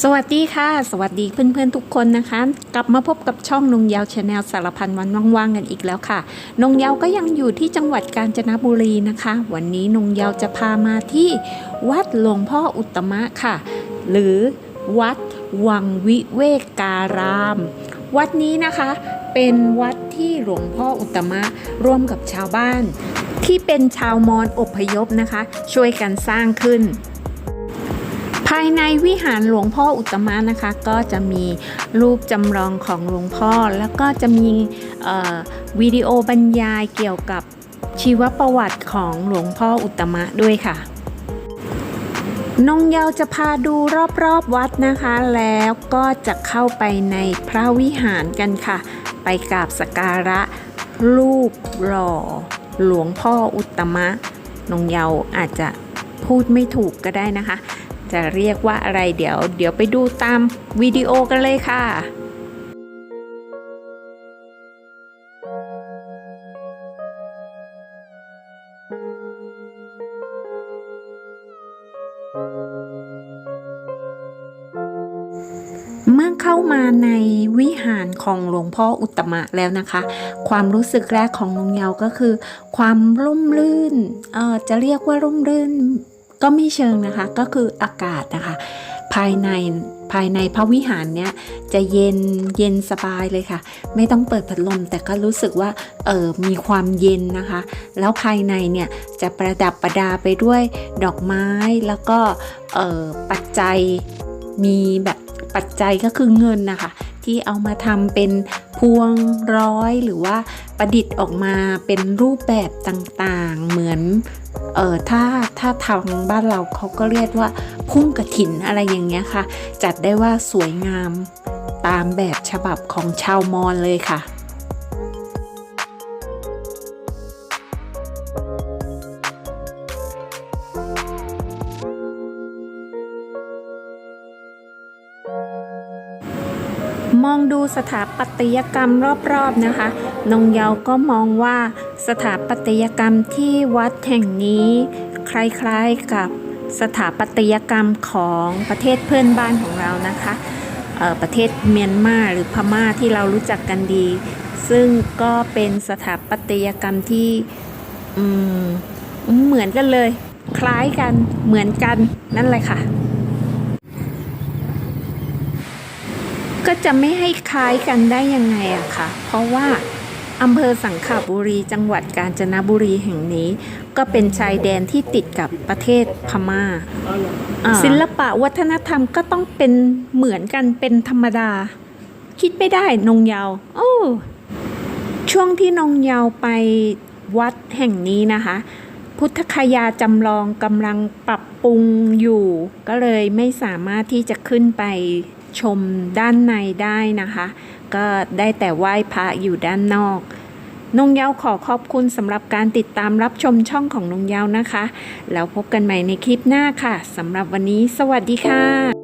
สวัสดีค่ะ สวัสดีเพื่อนๆทุกคนนะคะ กลับมาพบกับช่องนงยาวชาแนลสารพันวันว่างๆกันอีกแล้วค่ะนงยาวก็ยังอยู่ที่จังหวัดกาญจนบุรีนะคะ วันนี้นงยาวจะพามาที่วัดหลวงพ่ออุตมะค่ะ หรือวัดวังวิเวกการาม วัดนี้นะคะเป็นวัดที่หลวงพ่ออุตมะร่วมกับชาวบ้าน ที่เป็นชาวมอญอพยพนะคะ ช่วยกันสร้างขึ้นายในวิหารหลวงพ่ออุตมะนะคะ ก็จะมีรูปจำลองของหลวงพ่อ แล้วก็จะมีวิดีโอบรรยายเกี่ยวกับชีวประวัติของหลวงพ่ออุตมะด้วยค่ะนงเยาวจะพาดูรอบๆวัดนะคะ แล้วก็จะเข้าไปในพระวิหารกันค่ะ ไปกราบสักการะ รูปหล่อ หลวงพ่ออุตมะนงเยาวอาจจะพูดไม่ถูกก็ได้นะคะ จะเรียกว่าอะไรเดี๋ยว เดี๋ยวไปดูตามวิดีโอกันเลยค่ะเมื่อเข้ามาในวิหารของหลวงพ่ออุตมะแล้วนะคะ ความรู้สึกแรกของลุงเยาก็คือ ความร่มรื่นเออจะเรียกว่าร่มรื่น ก็ไม่เชิงนะคะ ก็คืออากาศนะคะ ภายในภายในพระวิหารเนี้ยจะเย็นเย็นสบายเลยค่ะ ไม่ต้องเปิดพัดลม แต่ก็รู้สึกว่าเออมีความเย็นนะคะ แล้วภายในเนี่ยจะประดับประดาไปด้วยดอกไม้แล้วก็เออปัจจัยมีแบบปัจจัยก็คือเงินนะคะ ที่เอามาทำเป็นพวงร้อยหรือว่าประดิษฐ์ออกมาเป็นรูปแบบต่างๆ เหมือนเออถ้าถ้าทางบ้านเราเขาก็เรียกว่าพุ่งกระถินอะไรอย่างเงี้ยค่ะ จัดได้ว่าสวยงามตามแบบฉบับของชาวมอญเลยค่ะ มองดูสถาปัตยกรรมรอบๆนะคะนงเยาก็มองว่าสถาปัตยกรรมที่วัดแห่งนี้ คล้ายๆกับสถาปัตยกรรมของประเทศเพื่อนบ้านของเรานะคะเอ่อประเทศเมียนมาหรือพม่าที่เรารู้จักกันดี ซึ่งก็เป็นสถาปัตยกรรมที่เหมือนกันเลย คล้ายกันเหมือนกันนั่นแหละค่ะ ก็จะไม่ให้คล้ายกันได้ยังไงอะคะเพราะว่าอำเภอสังขบุรีจังหวัดกาญจนบุรีแห่งนี้ ก็เป็นชายแดนที่ติดกับประเทศพม่าอ่า ศิลปะวัฒนธรรมก็ต้องเป็นเหมือนกันเป็นธรรมดา คิดไม่ได้นงเยาวโอ้ช่วงที่นงเยาวไปวัดแห่งนี้นะคะ พุทธคยาจำลองกำลังปรับปรุงอยู่ ก็เลยไม่สามารถที่จะขึ้นไป ชมด้านในได้นะคะ ก็ได้แต่ไหว้พระอยู่ด้านนอกนงเยาวขอขอบคุณสำหรับการติดตามรับชมช่องของนงเยาวนะคะ แล้วพบกันใหม่ในคลิปหน้าค่ะสำหรับวันนี้ สวัสดีค่ะ